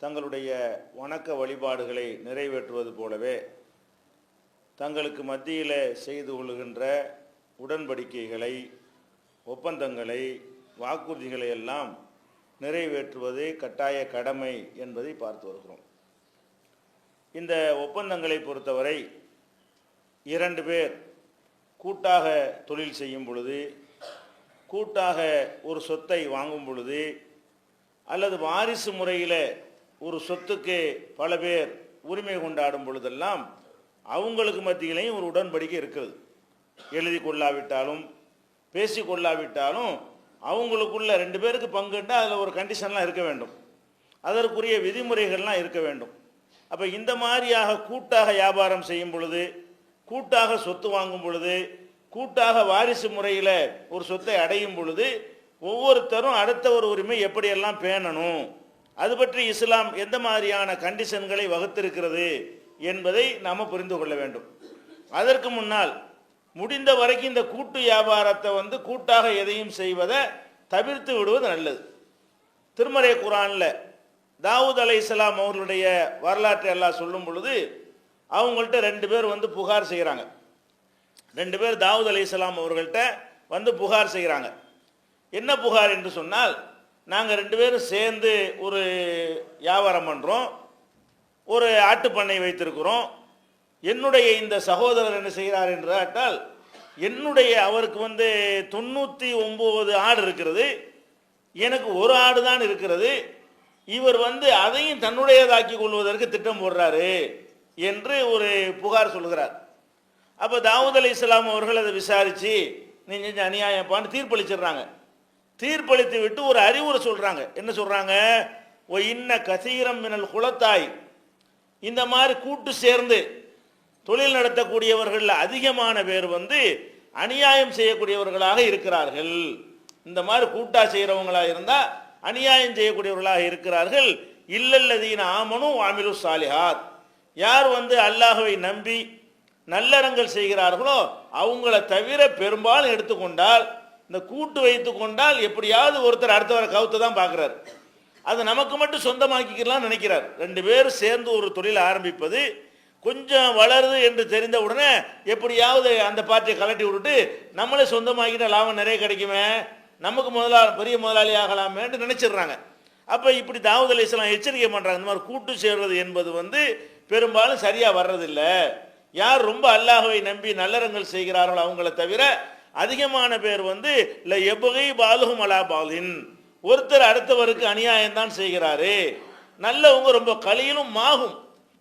தங்களுடைய வணக்க வழிபாடுகளை நிறைவேற்றுவது போலவே தங்களுக்கு மத்தியில் செய்து கொள்கின்ற உடன்படிக்கைகளை ஒப்பந்தங்களை வாக்குறுதிகளை எல்லாம் நிறைவேற்றுவது கட்டாய கடமை என்பதை பார்த்து வருகிறோம். இந்த ஒப்பந்தங்களை பொறுத்தவரை இரண்டு பேர் கூட்டாக தொழில் செய்யும் பொழுது கூட்டாக ஒரு சொத்தை வாங்கும் பொழுது அல்லது வாரிசு முறையில் ஒரு சொத்துக்கு பல பேர் உரிமை கொண்டாடும் பொழுதெல்லாம் அவங்களுக்கு மத்தியிலையும் ஒரு உடன்படிக்கை இருக்கிறது எழுதி கொள்ளாவிட்டாலும் பேசி கொள்ளாவிட்டாலும் அவங்களுக்குள்ள ரெண்டு பேருக்கு பங்குண்டா அதில் ஒரு கண்டிஷன்லாம் இருக்க வேண்டும். அதற்குரிய விதிமுறைகள்லாம் இருக்க வேண்டும். அப்போ இந்த மாதிரியாக கூட்டாக வியாபாரம் செய்யும் பொழுது கூட்டாக சொத்து வாங்கும் பொழுது கூட்டாக வாரிசு முறையில் ஒரு சொத்தை அடையும் பொழுது ஒவ்வொருத்தரும் அடுத்த ஒரு உரிமை எப்படியெல்லாம் பேணணும்? அது பற்றி இஸ்லாம் எந்த மாதிரியான கண்டிஷன்களை வகுத்திருக்கிறது என்பதை நாம் புரிந்து கொள்ள வேண்டும். அதற்கு முன்னால் முடிந்த வரைக்கும் இந்த கூட்டு வியாபாரத்தை வந்து கூட்டாக எதையும் செய்வதை தவிர்த்து விடுவது நல்லது. திருமறை குரானில் தாவூத் அலை இஸ்லாம் அவர்களுடைய வரலாற்றை எல்லாம் சொல்லும் பொழுது அவங்கள்ட்ட ரெண்டு பேர் வந்து புகார் செய்கிறாங்க ரெண்டு பேர் தாவூத் அலை இஸ்லாம் அவர்கள்ட்ட வந்து புகார் செய்கிறாங்க என்ன புகார் என்று சொன்னால் நாங்கள் ரெண்டு பேரும் சேர்ந்து ஒரு வியாபாரம் பண்ணுறோம் ஒரு ஆட்டுப்பண்ணை வைத்திருக்கிறோம். என்னுடைய இந்த சகோதரர் என்ன செய்கிறார் என்று கேட்டால் என்னுடைய அவருக்கு வந்து தொண்ணூற்றி ஒம்பது ஆடு இருக்கிறது. எனக்கு ஒரு ஆடு தான் இருக்கிறது. இவர் வந்து அதையும் தன்னுடையதாக்கி கொள்வதற்கு திட்டம் போடுறாரு என்று ஒரு புகார் சொல்கிறார். அப்போ தாவூத் அலி இஸ்லாம் அவர்கள் அதை விசாரித்து நீ செஞ்ச அநியாயப்பான்னு தீர்ப்பளிச்சிடுறாங்க. தீர்ப்பளித்து விட்டு ஒரு அறிவுரை சொல்கிறாங்க என்ன சொல்கிறாங்க ஓ இன்ன கசீரம் மினல் குலத்தாய். இந்த மாதிரி கூட்டு சேர்ந்து தொழில் நடத்தக்கூடியவர்கள் அதிகமான பேர் வந்து அநியாயம் செய்யக்கூடியவர்களாக இருக்கிறார்கள். இந்த மாதிரி கூட்டா செய்கிறவங்களாக இருந்தால் அநியாயம் செய்யக்கூடியவர்களாக இருக்கிறார்கள். இல்லல்லதீன ஆமனும் ஆமிலு சாலிஹாத். யார் வந்து அல்லாஹுவை நம்பி நல்லறங்கள் செய்கிறார்களோ அவங்கள தவிர பெரும்பாலும் எடுத்துக்கொண்டால் இந்த கூட்டு வைத்து கொண்டால் எப்படியாவது ஒருத்தர் அடுத்தவரை கவுத்து தான் பார்க்குறாரு. அது நமக்கு மட்டும் சொந்தமாக்கிக்கலாம் நினைக்கிறார். ரெண்டு பேரும் சேர்ந்து ஒரு தொழில் ஆரம்பிப்பது கொஞ்சம் வளருது என்று தெரிந்த உடனே எப்படியாவது அந்த பார்ட்டியை கலட்டி விட்டுட்டு நம்மளே சொந்தமாக்கிட்ட லாபம் நிறைய கிடைக்குமே நமக்கு முதலா பெரிய முதலாளி ஆகலாமேன்னு நினச்சிடுறாங்க. அப்போ இப்படி தாவூத் அலி இஸ்லாம் எச்சரிக்கை பண்ணுறாங்க இந்த மாதிரி கூட்டு சேர்வது என்பது வந்து பெரும்பாலும் சரியாக வர்றதில்லை. யார் ரொம்ப அல்லாஹவை நம்பி நல்லறங்கள் செய்கிறார்களோ அவங்கள தவிர அதிகமான பேர் வந்து இல்லை எபுகை பாலுகும் அலா பாலின். ஒருத்தர் அடுத்தவருக்கு அநியாயம் தான் செய்கிறாரு. நல்லவங்க ரொம்ப கலியிலும் மாகும்.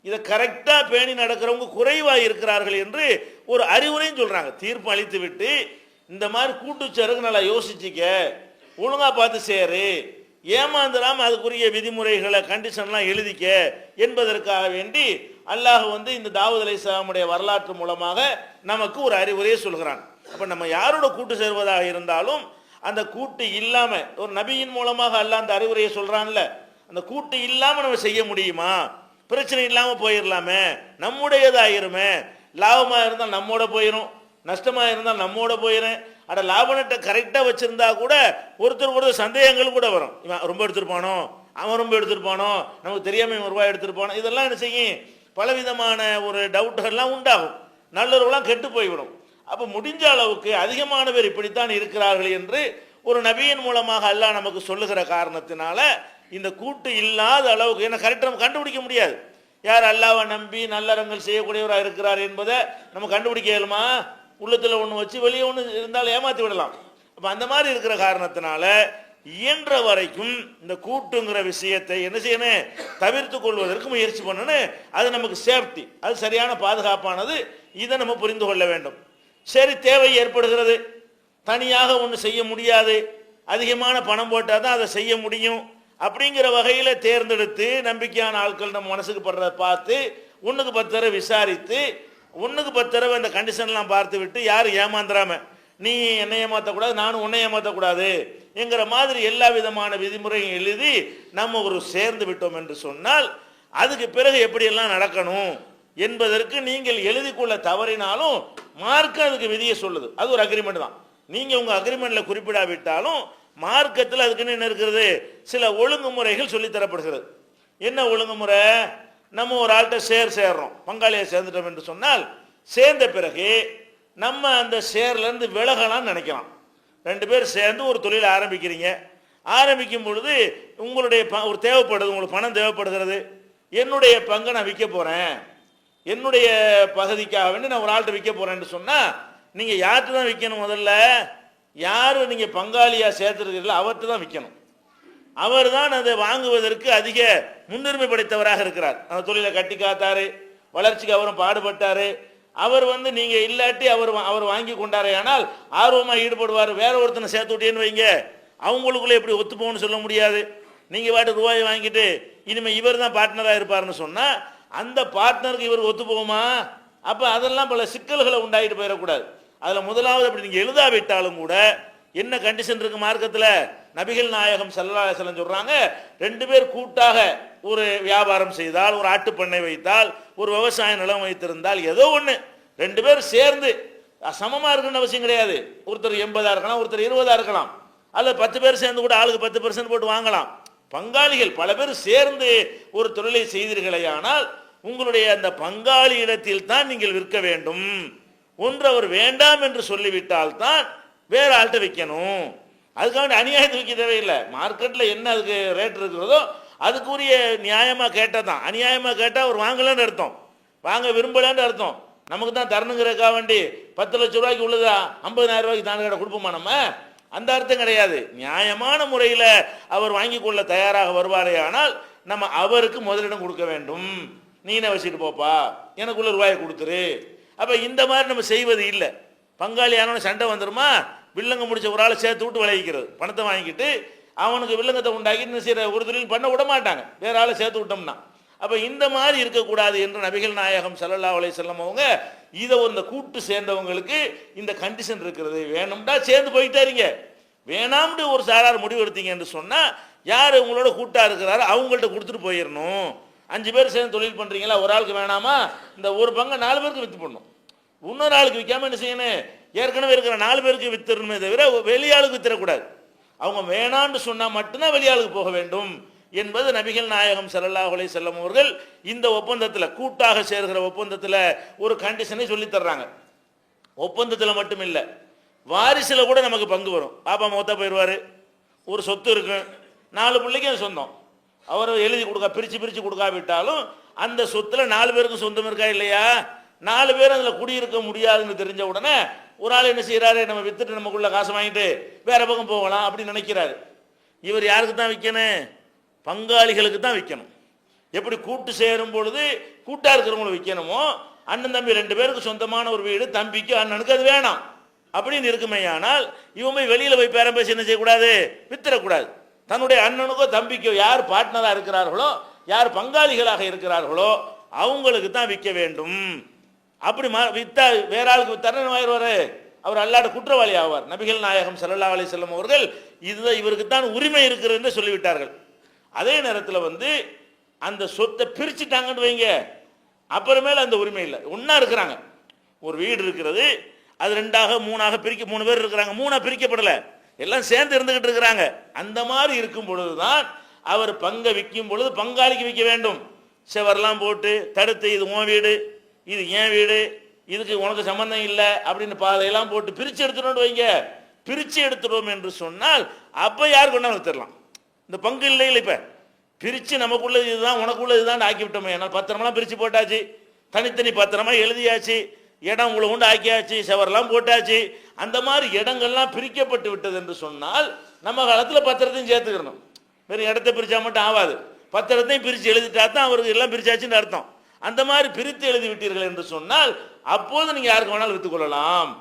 இதை கரெக்டாக பேணி நடக்கிறவங்க குறைவாக இருக்கிறார்கள் என்று ஒரு அறிவுரையும் சொல்கிறாங்க தீர்ப்பு அளித்து விட்டு இந்த மாதிரி கூட்டுச்சேருக்கு நல்லா யோசிச்சிக்க ஒழுங்காக பார்த்து சேரு ஏமாந்துடாமல் அதுக்குரிய விதிமுறைகளை கண்டிஷன்லாம் எழுதிக்க என்பதற்காக வேண்டி அல்லாஹ் வந்து இந்த தாவூத் அலை வரலாற்று மூலமாக நமக்கு ஒரு அறிவுரையை சொல்கிறான். அப்போ நம்ம யாரோட கூட்டு சேர்வதாக இருந்தாலும் அந்த கூட்டு இல்லாமல் ஒரு நபியின் மூலமாக அல்ல அந்த அறிவுரையை சொல்கிறான்ல அந்த கூட்டு இல்லாமல் நம்ம செய்ய முடியுமா? பிரச்சனை இல்லாமல் போயிடலாமே நம்முடையதாயிருமே. லாபமாக இருந்தால் நம்மோட போயிடும் நஷ்டமாக இருந்தால் நம்மோட போயிடும் அட லாப நட்டை கரெக்டாக வச்சுருந்தா கூட ஒருத்தர் ஒருத்தர் சந்தேகங்கள் கூட வரும். இவன் ரொம்ப எடுத்துருப்பானோ அவன் ரொம்ப எடுத்துருப்பானோ நமக்கு தெரியாமல் இவன் ரூபாய் எடுத்துருப்பானோ இதெல்லாம் என்ன செய்யும்? பலவிதமான ஒரு டவுட்டுகள்லாம் உண்டாகும். நல்லவர்களாம் கெட்டு போய்விடும். அப்போ முடிஞ்ச அளவுக்கு அதிகமானவர் இப்படித்தான் இருக்கிறார்கள் என்று ஒரு நபியின் மூலமாக அல்லாஹ் நமக்கு சொல்லுகிற காரணத்தினால இந்த கூட்டு இல்லாத அளவுக்கு என்ன கரெக்டாக நம்ம கண்டுபிடிக்க முடியாது. யார் அல்லாவை நம்பி நல்லறங்கள் செய்யக்கூடியவராக இருக்கிறார் என்பதை நம்ம கண்டுபிடிக்க இயலுமா? உள்ளத்தில் ஒன்று வச்சு வெளியே ஒன்று இருந்தால் ஏமாற்றி விடலாம். அப்போ அந்த மாதிரி இருக்கிற காரணத்தினால இயன்ற வரைக்கும் இந்த கூட்டுங்கிற விஷயத்தை என்ன செய்யணும்? தவிர்த்து கொள்வதற்கு முயற்சி பண்ணணும். அது நமக்கு சேஃப்டி அது சரியான பாதுகாப்பானது. இதை நம்ம புரிந்து கொள்ள வேண்டும். சரி தேவை ஏற்படுகிறது. தனியாக ஒன்று செய்ய முடியாது. அதிகமான பணம் போட்டால் தான் அதை செய்ய முடியும். அப்படிங்கிற வகையில் தேர்ந்தெடுத்து நம்பிக்கையான ஆட்கள் நம்ம மனசுக்கு படுறத பார்த்து ஒன்றுக்கு பத்து தடவை விசாரித்து ஒன்றுக்கு பத்து தடவை இந்த கண்டிஷன்லாம் பார்த்து விட்டு யாரும் ஏமாந்துடாம நீ என்னை ஏமாற்றக்கூடாது நானும் உன்னை ஏமாற்றக்கூடாது என்கிற மாதிரி எல்லா விதமான விதிமுறையும் எழுதி நம்ம ஒரு சேர்ந்து விட்டோம் என்று சொன்னால் அதுக்கு பிறகு எப்படியெல்லாம் நடக்கணும்? என்பதற்கு நீங்கள் எழுதி கொள்ள தவறினாலும் மார்க்கம் அதுக்கு விதியை சொல்லுது. அது ஒரு அக்ரிமெண்ட் தான். நீங்கள் உங்கள் அக்ரிமெண்ட்டில் குறிப்பிடாவிட்டாலும் மார்க்கத்தில் அதுக்குன்னு என்ன இருக்கிறது? சில ஒழுங்குமுறைகள் சொல்லித் தரப்படுகிறது என்ன ஒழுங்குமுறை? நம்ம ஒரு ஆள்கிட்ட சேர் சேர்றோம். பங்காளியை சேர்ந்துட்டோம் என்று சொன்னால் சேர்ந்த பிறகு நம்ம அந்த சேர்லேருந்து விலகலாம்னு நினைக்கலாம். ரெண்டு பேர் சேர்ந்து ஒரு தொழில் ஆரம்பிக்கிறீங்க. ஆரம்பிக்கும் பொழுது உங்களுடைய ப ஒரு தேவைப்படுது உங்களுக்கு பணம் தேவைப்படுகிறது. என்னுடைய பங்கை நான் விற்க போகிறேன் என்னுடைய பகுதிக்காக வேண்டி நான் ஒரு ஆள்கிட்ட விற்க போகிறேன்னு சொன்னால் நீங்கள் யார்கிட்ட தான் விற்கணும் முதல்ல? யார் நீங்கள் பங்காளியாக சேர்த்துருக்கீங்களோ அவர்கிட்ட தான் விற்கணும். அவர் தான் அதை வாங்குவதற்கு அதிக முன்னுரிமை படைத்தவராக இருக்கிறார். அந்த தொழிலை கட்டி காத்தாரு வளர்ச்சிக்கு அவரும் பாடுபட்டார். அவர் வந்து நீங்கள் இல்லாட்டி அவர் வா- அவர் வாங்கி கொண்டாரே ஆனால் ஆர்வமாக ஈடுபடுவார். வேற ஒருத்தனை சேர்த்து விட்டேன்னு வைங்க. அவங்களுக்குள்ளே எப்படி ஒத்துப்போன்னு சொல்ல முடியாது. நீங்கள் பாட்டு ரூபாயை வாங்கிட்டு இனிமேல் இவர் தான் பார்ட்னராக இருப்பாருன்னு சொன்னால் அந்த பார்ட்னருக்கு இவர் ஒத்து போகுமா அப்போ அதெல்லாம் பல சிக்கல்களை உண்டாகிட்டு போயிடக்கூடாது. அதில் முதலாவது அப்படி நீங்கள் எழுதாவிட்டாலும் கூட என்ன கண்டிஷன் இருக்கு மார்க்கத்தில்? நபிகள் நாயகம் ஸல்லல்லாஹு அலைஹி சொல்கிறாங்க ரெண்டு பேர் கூட்டாக ஒரு வியாபாரம் செய்தால் ஒரு ஆட்டுப்பண்ணை வைத்தால் ஒரு விவசாய நிலம் வைத்திருந்தால் ஏதோ ஒன்று ரெண்டு பேர் சேர்ந்து சமமாக இருக்குன்னு அவசியம் கிடையாது. ஒருத்தர் எண்பதாக இருக்கலாம் ஒருத்தர் இருபதாக இருக்கலாம். அல்லது பத்து பேர் சேர்ந்து கூட ஆளுக்கு பத்து பர்சன்ட் போட்டு வாங்கலாம். பங்காளிகள் பல பேர் சேர்ந்து ஒரு தொழிலை செய்தீர்களேயானால் உங்களுடைய அந்த பங்காளி இடத்தில் தான் நீங்கள் விற்க வேண்டும். ஒன்று அவர் வேண்டாம் என்று சொல்லிவிட்டால் தான் வேற ஆள்கிட்ட விற்கணும். அதுக்காக அநியாயத்தை விற்க தேவையில்லை. மார்க்கெட்டில் என்ன அதுக்கு ரேட் இருக்கிறதோ அதுக்குரிய நியாயமாக கேட்டால் தான். அநியாயமாக கேட்டால் அவர் வாங்கலன்னு அர்த்தம். வாங்க விரும்பலன்னு அர்த்தம். நமக்கு தான் தரணுங்கிறக்கா வேண்டி பத்து லட்ச ரூபாய்க்கு உள்ளதா? ஐம்பதாயிரம் ரூபாய்க்கு தான கடை கொடுப்போமா நம்ம? அந்த அர்த்தம் கிடையாது. நியாயமான முறையில் அவர் வாங்கி கொள்ள தயாராக வருவாரே ஆனால் நம்ம அவருக்கு முதலிடம் கொடுக்க வேண்டும். என்ன வச்சுட்டு போப்பா? எனக்குள்ள ரூபாயை கொடுத்துரு. அப்போ இந்த மாதிரி நம்ம செய்வது இல்லை. பங்காளியான சண்டை வந்துருமா? வில்லங்க முடிச்ச ஒரு ஆளை சேர்த்து விட்டு விளைவிக்கிறது. பணத்தை வாங்கிட்டு அவனுக்கு வில்லங்கத்தை உண்டாக்கி என்ன ஒரு தொழில் பண்ண விட மாட்டாங்க. வேற ஆளை சேர்த்து விட்டோம்னா. அப்போ இந்த மாதிரி இருக்கக்கூடாது என்று நபிகள் நாயகம் சல்லல்லா அலை செல்லம் அவங்க இதை ஒரு இந்த கூட்டு சேர்ந்தவங்களுக்கு இந்த கண்டிஷன் இருக்கிறது. வேணும்டா சேர்ந்து போயிட்டே இருங்க. வேணாம்னு ஒரு சாரார் முடிவு எடுத்தீங்க என்று சொன்னால் யார் உங்களோட கூட்டாக இருக்கிறாரோ அவங்கள்ட்ட கொடுத்துட்டு போயிடணும் அஞ்சு பேர் சேர்ந்து தொழில் பண்ணுறீங்களா ஒரு ஆளுக்கு வேணாமா? இந்த ஒரு பங்கை நாலு பேருக்கு விற்று பண்ணும் இன்னொரு ஆளுக்கு விற்காம என்ன செய்யணும்? ஏற்கனவே இருக்கிற நாலு பேருக்கு வித்துறணுமே தவிர வெளியாளுக்கு வித்துறக்கூடாது அவங்க வேணான்னு சொன்னால் மட்டும்தான் வெளியாளுக்கு போக வேண்டும் என்பது நபிகள் நாயகம் ஸல்லல்லாஹு அலைஹி அவர்கள் இந்த ஒப்பந்தத்தில் கூட்டாக சேர்கிற ஒப்பந்தத்தில் ஒரு கண்டிஷனை சொல்லி தர்றாங்க. ஒப்பந்தத்தில் மட்டும் இல்லை வாரிசில் கூட நமக்கு பங்கு வரும். பாப்பா மொத்தா போயிடுவார் ஒரு சொத்து இருக்கும் நாலு பிள்ளைக்கும் அது சொந்தம். அவர் எழுதி கொடுக்க பிரித்து பிரித்து கொடுக்காவிட்டாலும் அந்த சொத்தில் நாலு பேருக்கும் சொந்தம் இருக்கா இல்லையா? நாலு பேர் அதில் குடியிருக்க முடியாதுன்னு தெரிஞ்ச உடனே ஒரு ஆள் என்ன செய்கிறாரு நம்ம வித்துட்டு நமக்குள்ள காசு வாங்கிட்டு வேற பக்கம் போகலாம் அப்படின்னு நினைக்கிறாரு. இவர் யாருக்கு தான் விற்கணும் பங்காளிகளுக்கு தான் விற்கணும் எப்படி கூட்டு சேரும் பொழுது கூட்டாக இருக்கிறவங்களை விற்கணுமோ அண்ணன் தம்பி ரெண்டு பேருக்கு சொந்தமான ஒரு வீடு தம்பிக்கு அண்ணனுக்கு அது வேணாம். அப்படின்னு இருக்குமேயானால் இவன் போய் வெளியில் போய் பேரம் பேசி என்ன செய்யக்கூடாது? வித்துறக்கூடாது தன்னுடைய அண்ணனுக்கோ தம்பிக்கோ யார் பார்ட்னராக இருக்கிறார்களோ யார் பங்காளிகளாக இருக்கிறார்களோ அவங்களுக்கு தான் விற்க வேண்டும். அப்படி மா வித்தா வேற ஆளுக்கு வித்தாரு ஆயிடுவாரு அவர்? அல்லாட குற்றவாளி ஆவார். நபிகள் நாயகம் சல்லா அலி செல்லம் அவர்கள் இதுதான் இவருக்கு தான் உரிமை இருக்கிறது என்று சொல்லிவிட்டார்கள். அதே நேரத்தில் வந்து அந்த சொத்தை பிரிச்சுட்டாங்கன்னு வைங்க. அப்புறமேல அந்த உரிமை இல்லை. ஒன்றா இருக்கிறாங்க. ஒரு வீடு இருக்கிறது அது ரெண்டாக மூணாக பிரிக்க மூணு பேர் இருக்கிறாங்க. மூணாக பிரிக்கப்படலை. எல்லாம் சேர்ந்து இருந்துகிட்டு இருக்கிறாங்க. அந்த மாதிரி இருக்கும் பொழுது தான் அவர் பங்கை விற்கும் பொழுது பங்காளிக்கு விற்க வேண்டும். செவரெல்லாம் போட்டு தடுத்து இது உன் வீடு இது என் வீடு இதுக்கு உனக்கு சம்பந்தம் இல்லை அப்படின்னு பாதையெல்லாம் போட்டு பிரித்து எடுத்துட்டு வைங்க. பிரித்து எடுத்துட்டோம் என்று சொன்னால் அப்போ யார் கொண்டாந்து வித்துடலாம் இந்த பங்கு இல்லை இல்லை இப்போ. பிரித்து நமக்குள்ளது இதுதான் உனக்குள்ள இதுதான் ஆக்கி விட்டோமே. ஏன்னா பத்திரமெல்லாம் பிரித்து போட்டாச்சு. தனித்தனி பத்திரமா எழுதியாச்சு. இடம் உங்களை உண்டு ஆக்கியாச்சு செவரெல்லாம் போட்டாச்சு. அந்த மாதிரி இடங்கள்லாம் பிரிக்கப்பட்டு விட்டது என்று சொன்னால் நம்ம காலத்தில் பத்திரத்தையும் சேர்த்துக்கிறணும் வெறும் இடத்த பிரித்தா மட்டும் ஆகாது பத்திரத்தையும் பிரித்து எழுதிட்டா தான் அவருக்கு எல்லாம் பிரிச்சாச்சுன்னு அர்த்தம். அந்த மாதிரி பிரித்து எழுதி விட்டீர்கள் என்று சொன்னால் அப்போது நீங்கள் யாருக்கு வேணாலும் விற்றுக்கொள்ளலாம்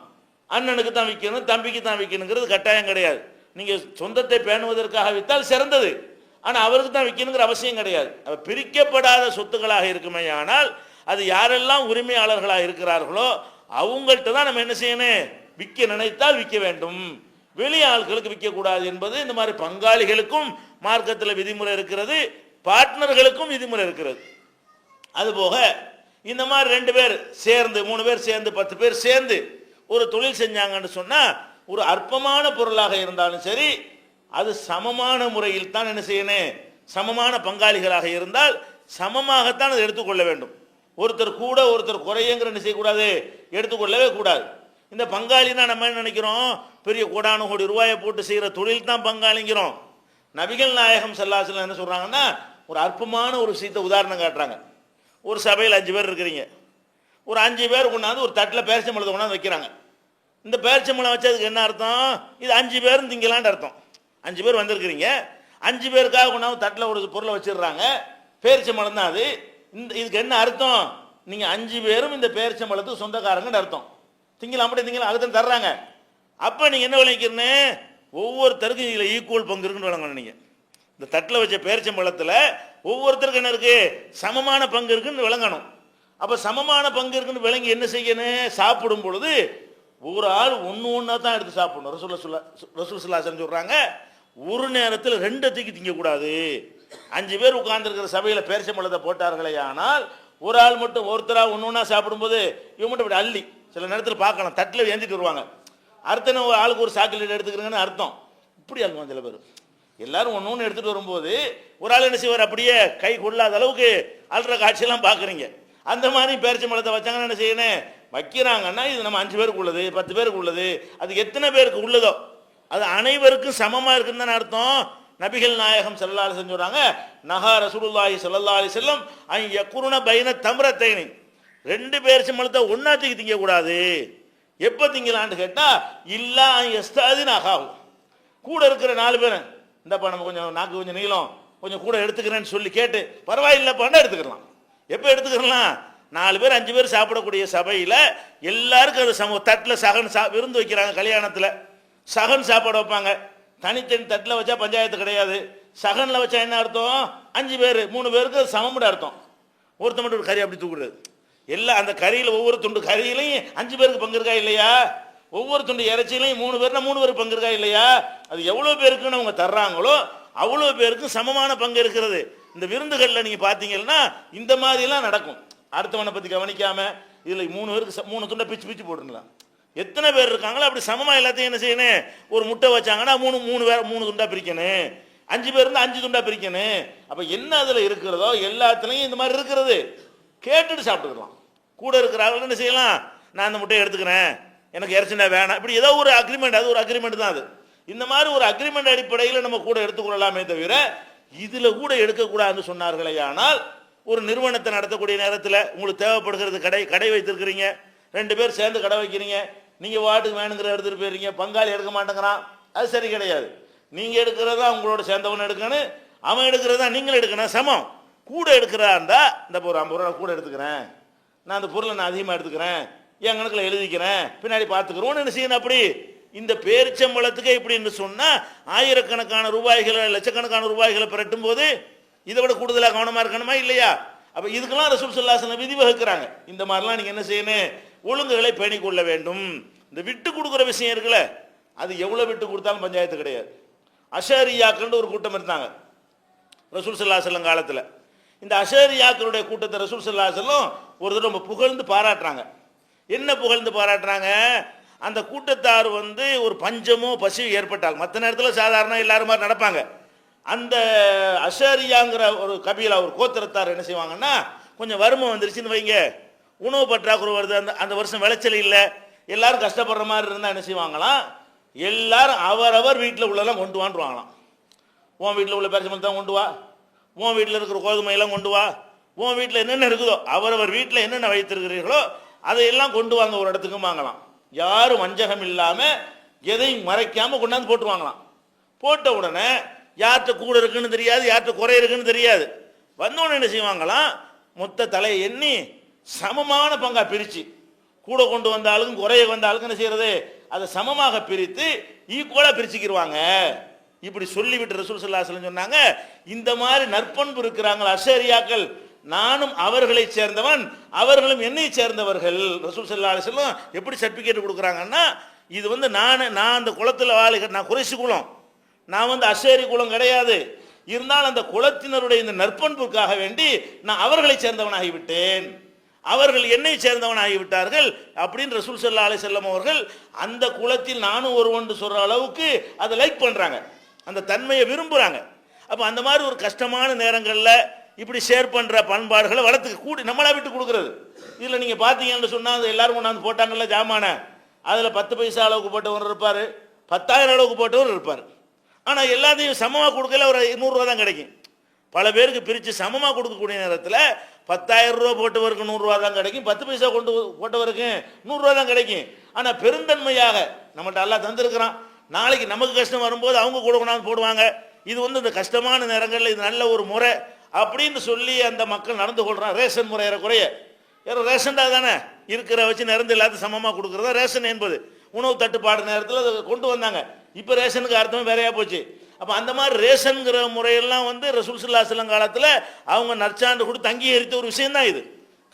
அண்ணனுக்கு தான் விற்கணும் தம்பிக்கு தான் விற்கணுங்கிறது கட்டாயம் கிடையாது. நீங்கள் சொந்தத்தை பேணுவதற்காக விற்றால் சிறந்தது. ஆனால் அவருக்கு தான் விற்கணுங்கிற அவசியம் கிடையாது. பிரிக்கப்படாத சொத்துக்களாக இருக்குமே ஆனால் அது யாரெல்லாம் உரிமையாளர்களாக இருக்கிறார்களோ அவங்கள்ட்ட தான் நம்ம என்ன செய்யணும்? விற்க நினைத்தால் விற்க வேண்டும். வெளி ஆட்களுக்கு விற்கக்கூடாது என்பது இந்த மாதிரி பங்காளிகளுக்கும் மார்க்கத்தில் விதிமுறை இருக்கிறது பார்ட்னர்களுக்கும் விதிமுறை இருக்கிறது. அதுபோக இந்த மாதிரி ரெண்டு பேர் சேர்ந்து மூணு பேர் சேர்ந்து பத்து பேர் சேர்ந்து ஒரு தொழில் செஞ்சாங்கன்னு சொன்னால் ஒரு அற்பமான பொருளாக இருந்தாலும் சரி அது சமமான முறையில் தான் என்ன செய்யணும்? சமமான பங்காளிகளாக இருந்தால் சமமாகத்தான் அதை எடுத்துக்கொள்ள வேண்டும். ஒருத்தர் கூட ஒருத்தர் குறையங்கிற என்ன செய்யக்கூடாது? எடுத்துக்கொள்ளவே கூடாது. இந்த பங்காளினா நம்ம என்ன நினைக்கிறோம்? பெரிய கோடானு கோடி ரூபாயை போட்டு செய்கிற தொழில் தான் பங்காளிங்கிறோம். நபிகள் நாயகம் சல்லாசலம் என்ன சொல்கிறாங்கன்னா ஒரு அற்பமான ஒரு விஷயத்தை உதாரணம் காட்டுறாங்க. ஒரு சபையில் அஞ்சு பேர் இருக்கிறீங்க. ஒரு அஞ்சு பேர் கொண்டாந்து ஒரு தட்டில் பேரிச்சம்பழத்தை கொண்டாந்து வைக்கிறாங்க. இந்த பேரிச்சம்பழம் வச்சதுக்கு என்ன அர்த்தம்? இது அஞ்சு பேரும் திங்கலான்ட்டு அர்த்தம். அஞ்சு பேர் வந்திருக்கிறீங்க. அஞ்சு பேருக்காக கொண்டாந்து தட்டில் ஒரு பொருளை வச்சிடுறாங்க. பேரிச்சம்பழம் தான் அது. இந்த இதுக்கு என்ன அர்த்தம்? நீங்கள் அஞ்சு பேரும் இந்த பேரிச்சம்பளத்துக்கு சொந்தக்காரங்கன்னு அர்த்தம். திங்கலாம் அப்படி திங்கலாம் அதுதான் தர்றாங்க. அப்போ நீங்கள் என்ன விளைவிக்கிறனே ஒவ்வொருத்தருக்கும் இதில் ஈக்குவல் பங்கு இருக்குன்னு விளங்கணும் நீங்கள் இந்த தட்டில் வச்ச பேரிச்சம்பழத்தில் ஒவ்வொருத்தருக்கும் என்ன இருக்குது சமமான பங்கு இருக்குன்னு விளங்கணும். அப்போ சமமான பங்கு இருக்குன்னு விளங்கி என்ன செய்யணும்? சாப்பிடும் பொழுது ஒரு ஆள் ஒன்று ஒன்றா தான் எடுத்து சாப்பிடணும். ரசூல் சுல்லா ரசூல் சுல்லாசன் சொல்கிறாங்க ஒரு நேரத்தில் ரெண்டு தூக்கி திங்கக்கூடாது. அஞ்சு பேர் உட்கார்ந்துருக்கிற சபையில் பேரிச்சம்பழத்தை போட்டார்களே ஆனால் ஒரு ஆள் மட்டும் ஒருத்தராக ஒன்று ஒன்றா சாப்பிடும்போது இவன் மட்டும் இப்படி அள்ளி சில நேரத்தில் பார்க்கலாம் தட்டில் ஏந்திட்டு வருவாங்க. அர்த்தம் ஒரு ஆளுக்கு ஒரு சாக்லேட் எடுத்துக்கிறீங்கன்னு அர்த்தம். இப்படி அழுவான் சில பேர். எல்லாரும் ஒன்று ஒன்று எடுத்துகிட்டு வரும்போது ஒரு ஆள் என்ன செய்வார்? அப்படியே கை கொள்ளாத அளவுக்கு அல்ற காட்சியெல்லாம் பார்க்குறீங்க. அந்த மாதிரி பேரிச்சம்பழத்தை வச்சாங்கன்னா என்ன செய்யணும்? வைக்கிறாங்கன்னா இது நம்ம அஞ்சு பேருக்கு உள்ளது பத்து பேருக்கு உள்ளது. அது எத்தனை பேருக்கு உள்ளதோ? அது அனைவருக்கும் சமமாக இருக்குன்னு தானே அர்த்தம். நபிகள் நாயகம் ஸல்லல்லாஹு செஞ்சுறாங்க நகா ரசூலுல்லாஹி ஸல்லல்லாஹு அலைஹி வஸல்லம் அன் யக்குருன பைன தம்ரத்தைனி. ரெண்டு பேரிச்சம்பழத்தை ஒண்ணா தூக்கி திங்க கூடாது எப்போ திங்கலான்னு கேட்டா இல்லா எஸ்தாதி நகாவும் கூட இருக்கிற நாலு பேர் இந்தப்பா நம்ம கொஞ்சம் நாக்கு கொஞ்சம் நீளம் கொஞ்சம் கூட எடுத்துக்கிறேன்னு சொல்லி கேட்டு பரவாயில்லப்பாண்டா எடுத்துக்கலாம். எப்போ எடுத்துக்கலாம்? நாலு பேர் அஞ்சு பேர் சாப்பிடக்கூடிய சபையில் எல்லாருக்கும் அது சம தட்டில் சகன் சா விருந்து வைக்கிறாங்க கல்யாணத்தில். சகன் சாப்பாடு வைப்பாங்க. தனித்தனி தட்டில் வச்சா பஞ்சாயத்து கிடையாது. சகனில் வச்சா என்ன அர்த்தம்? அஞ்சு பேர் மூணு பேருக்கு அது சமமுட அர்த்தம். ஒருத்த மட்டும் ஒரு கறி அப்படி தூக்குறது. எல்லாம் அந்த கறியில் ஒவ்வொரு துண்டு கறியிலையும் அஞ்சு பேருக்கு பங்கு இருக்கா இல்லையா? ஒவ்வொரு துண்டு இறைச்சியிலையும் மூணு பேர்னா மூணு பேருக்கு பங்கு இருக்கா இல்லையா? அது எவ்வளோ பேருக்குன்னு அவங்க தர்றாங்களோ அவ்வளோ பேருக்கு சமமான பங்கு இருக்கிறது. இந்த விருந்துகளில் நீங்கள் பார்த்தீங்கன்னா இந்த மாதிரிலாம் நடக்கும். அடுத்தவனை பற்றி கவனிக்காமல் இதில் மூணு பேருக்கு மூணு துண்டை பிச்சு பிச்சு போட்டுருலாம் எத்தனை பேர் இருக்காங்களோ அப்படி சமமாக எல்லாத்தையும் என்ன செய்யணும்? ஒரு முட்டை வச்சாங்கன்னா மூணு மூணு பேர் மூணு துண்டாக பிரிக்கணும். அஞ்சு பேர் இருந்தால் அஞ்சு துண்டாக பிரிக்கணும். அப்போ என்ன அதில் இருக்கிறதோ எல்லாத்துலேயும் இந்த மாதிரி இருக்கிறது. கேட்டுட்டு சாப்பிட்டுக்கலாம். கூட இருக்கிற என்ன செய்யலாம்? நான் அந்த முட்டையை எடுத்துக்கிறேன். எனக்கு இறச்சினா வேணாம். இப்படி ஏதோ ஒரு அக்ரிமெண்ட் அது ஒரு அக்ரிமெண்ட் தான் அது. இந்த மாதிரி ஒரு அக்ரிமெண்ட் அடிப்படையில் நம்ம கூட எடுத்துக்கொள்ளலாமே தவிர இதில் கூட எடுக்கக்கூடாதுன்னு சொன்னார்களே ஆனால் ஒரு நிறுவனத்தை நடத்தக்கூடிய நேரத்தில் உங்களுக்கு தேவைப்படுகிறது கடை கடை வைத்திருக்கிறீங்க. ரெண்டு பேர் சேர்ந்து கடை வைக்கிறீங்க. நீங்கள் வாட்டுக்கு வேணுங்கிற எடுத்துகிட்டு போயிருங்க பங்காளி எடுக்க மாட்டேங்கிறான். அது சரி கிடையாது. நீங்கள் எடுக்கிறதா உங்களோட சேர்ந்தவன் எடுக்கணும் அவன் எடுக்கிறதா நீங்களும் எடுக்கணும் சமம். கூட எடுக்கிறதா இருந்தால் இந்த ஒரு ஐம்பது ரூபா கூட எடுத்துக்கிறேன். நான் அந்த பொருளை நான் அதிகமாக எடுத்துக்கிறேன் என் கணக்கில் எழுதிக்கிறேன் பின்னாடி பார்த்துக்கிறோன்னு என்ன செய்யணும் அப்படி. இந்த பேரிச்சம்பளத்துக்கு இப்படின்னு சொன்னால் ஆயிரக்கணக்கான ரூபாய்களை லட்சக்கணக்கான ரூபாய்களை பிரட்டும் போது இதை விட கூடுதலாக கவனமாக இருக்கணுமா இல்லையா? அப்போ இதுக்கெல்லாம் ரசூல் சொல்லாசன விதி வகுக்கிறாங்க. இந்த மாதிரிலாம் நீங்கள் என்ன செய்யணும்? ஒழுங்குகளை பேணிக் கொள்ள வேண்டும். இந்த விட்டு கொடுக்குற விஷயம் இருக்குல்ல அது எவ்வளோ விட்டு கொடுத்தாலும் பஞ்சாயத்து கிடையாது. அஷரியாக்கள்னு ஒரு கூட்டம் இருந்தாங்க ரசூல் சல்லா செல்லம் காலத்தில். இந்த அஷரியாக்களுடைய கூட்டத்தை ரசூல் சல்லா செல்லம் ஒரு தடவை ரொம்ப புகழ்ந்து பாராட்டுறாங்க. என்ன புகழ்ந்து பாராட்டுறாங்க? அந்த கூட்டத்தார் வந்து ஒரு பஞ்சமோ பசியோ ஏற்பட்டாங்க மற்ற நேரத்தில் சாதாரண எல்லாரும் மாதிரி நடப்பாங்க. அந்த அஷரியாங்கிற ஒரு கபீலா ஒரு கோத்திரத்தார் என்ன செய்வாங்கன்னா கொஞ்சம் வறுமை வந்துருச்சுன்னு வைங்க. உணவு பற்றாக்குறை வருது அந்த அந்த வருஷம் விளைச்சல் இல்லை. எல்லாரும் கஷ்டப்படுற மாதிரி இருந்தால் என்ன செய்வாங்களாம்? எல்லாரும் அவரவர் வீட்டில் உள்ளெல்லாம் கொண்டு வாண்டுவாங்களாம் உன் வீட்டில் உள்ள பேரிச்சம்பழம் தான் கொண்டு வா. உன் வீட்டில் இருக்கிற கோதுமையெல்லாம் கொண்டு வா. உன் வீட்டில் என்னென்ன இருக்குதோ அவரவர் வீட்டில் என்னென்ன வைத்திருக்கிறீர்களோ அதையெல்லாம் கொண்டு வாங்க ஒரு இடத்துக்கு வாங்கலாம் யாரும் வஞ்சகம் இல்லாமல் எதையும் மறைக்காமல் கொண்டாந்து போட்டு வாங்கலாம் போட்ட உடனே யார்கிட்ட கூட இருக்குன்னு தெரியாது யார்கிட்ட குறை இருக்குன்னு தெரியாது. வந்தோடனே என்ன செய்வாங்களாம்? மொத்த தலையை எண்ணி சமமான பங்காக பிரித்து கூட கொண்டு வந்த ஆளுக்கும் குறைய வந்த ஆளுக்கும் என்ன செய்யறது? அதை சமமாக பிரித்து ஈக்குவலாக பிரிச்சுக்கிடுவாங்க இப்படி சொல்லிவிட்டு ரசூல் சல்லாஹ் சொன்னாங்க இந்த மாதிரி நற்பண்பு இருக்கிறாங்க அஷரியாக்கள் நானும் அவர்களை சேர்ந்தவன் அவர்களும் என்னை சேர்ந்தவர்கள். ரசூல் சல்லா அலிஸ்லாம் எப்படி சர்டிஃபிகேட் கொடுக்குறாங்கன்னா இது வந்து நான் நான் அந்த குளத்தில் வாழுகிற நான் குறைசி குளம். நான் வந்து அசேரி குளம் கிடையாது. இருந்தாலும் அந்த குலத்தினருடைய இந்த நற்பண்புக்காக வேண்டி நான் அவர்களை சேர்ந்தவனாகிவிட்டேன். அவர்கள் என்னை சேர்ந்தவனாகிவிட்டார்கள் அப்படின்னு ரசூல் சல்லா அலை செல்லம் அவர்கள் அந்த குலத்தில் நானும் ஒருவன் சொல்ற அளவுக்கு அதை லைக் பண்றாங்க. அந்த தன்மையை விரும்புறாங்க. அப்போ அந்த மாதிரி ஒரு கஷ்டமான நேரங்களில் இப்படி ஷேர் பண்ணுற பண்பாடுகளை வளர்த்துக்க கூடி நம்மளா விட்டு கொடுக்குறது. இதில் நீங்கள் பார்த்தீங்கன்னு சொன்னால் அது எல்லாரும் கொண்டாந்து போட்டாங்கல்ல ஜாமான. அதில் பத்து பைசா அளவுக்கு போட்டவர் இருப்பார். பத்தாயிரம் அளவுக்கு போட்டவர் இருப்பார். ஆனால் எல்லாத்தையும் சமமாக கொடுக்கல ஒரு நூறுரூவா தான் கிடைக்கும். பல பேருக்கு பிரித்து சமமாக கொடுக்கக்கூடிய நேரத்தில் பத்தாயிரம் ரூபா போட்டவருக்கு நூறுரூவா தான் கிடைக்கும். பத்து பைசா கொண்டு போட்டவருக்கு நூறுரூவா தான் கிடைக்கும். ஆனால் பெருந்தன்மையாக நம்மகிட்ட எல்லாம் தந்திருக்கிறான். நாளைக்கு நமக்கு கஷ்டம் வரும்போது அவங்க கூட கொண்டாந்து போடுவாங்க. இது வந்து இந்த கஷ்டமான நேரங்களில் இது நல்ல ஒரு முறை அப்படின்னு சொல்லி அந்த மக்கள் நடந்து கொள்கிறான் ரேஷன் முறை ஏறக்குறைய. ஏற ரேஷன்டாக தானே இருக்கிற வச்சு நிறந்து எல்லாத்தையும் சமமாக கொடுக்குறதா? ரேஷன் என்பது. உணவு தட்டுப்பாடு நேரத்தில் அதை கொண்டு வந்தாங்க. இப்போ ரேஷனுக்கு அர்த்தமே வேறையாக போச்சு. அப்போ அந்த மாதிரி ரேஷனுங்கிற முறையெல்லாம் வந்து ரசூல் செல்லம் காலத்தில் அவங்க நற்சான்று கொடுத்து அங்கீகரித்த ஒரு விஷயம்தான் இது.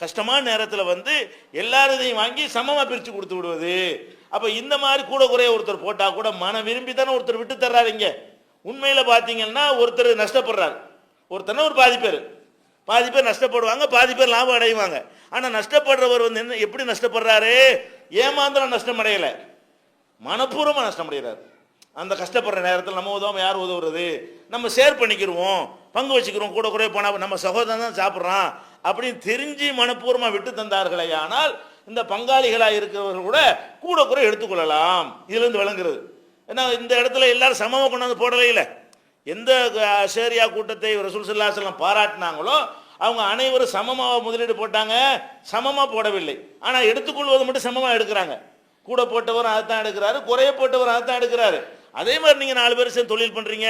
கஷ்டமான நேரத்தில் வந்து எல்லாரதையும் வாங்கி சமமாக பிரித்து கொடுத்து விடுவது. அப்போ இந்த மாதிரி கூட குறைய ஒருத்தர் போட்டால் கூட மன விரும்பி தானே ஒருத்தர் விட்டு தர்றாருங்க உண்மையில் பார்த்தீங்கன்னா ஒருத்தர் நஷ்டப்படுறாரு. ஒருத்தனை ஒரு பாதி பேர். பாதி பேர் நஷ்டப்படுவாங்க பாதி பேர் லாபம் அடைவாங்க. ஆனால் நஷ்டப்படுறவர் வந்து என்ன எப்படி நஷ்டப்படுறாரு? ஏமாந்திரம் நஷ்டம் அடையலை. மனப்பூர்வமாக நஷ்டம் அடைகிறார். அந்த கஷ்டப்படுற நேரத்தில் நம்ம உதவாம யார் உதவுறது? நம்ம ஷேர் பண்ணிக்கிடுவோம் பங்கு வச்சுக்கிறோம் கூட குறைய போனால் நம்ம சகோதரன் தான் சாப்பிட்றான் அப்படின்னு தெரிஞ்சு மனப்பூர்வமாக விட்டு தந்தார்களே. ஆனால் இந்த பங்காளிகளாக இருக்கிறவர்கள் கூட கூட குறை எடுத்துக்கொள்ளலாம். இதுலேருந்து விளங்குறது. ஏன்னா இந்த இடத்துல எல்லாரும் சமமாக கொண்டாந்து போடவே இல்லை எந்த ஷேரியா கூட்டத்தை ரசூல் ஸல்லல்லாஹு அலைஹி பாராட்டினாங்களோ அவங்க அனைவரும் சமமாக முதலீடு போட்டாங்க. சமமாக போடவில்லை. ஆனால் எடுத்துக்கொள்வது மட்டும் சமமாக எடுக்கிறாங்க. கூட போட்டவரும் அதைத்தான் எடுக்கிறாரு. குறைய போட்டவரும் அதைத்தான் எடுக்கிறாரு. அதே மாதிரி நீங்கள் நாலு பேர் சேர்ந்து தொழில் பண்ணுறீங்க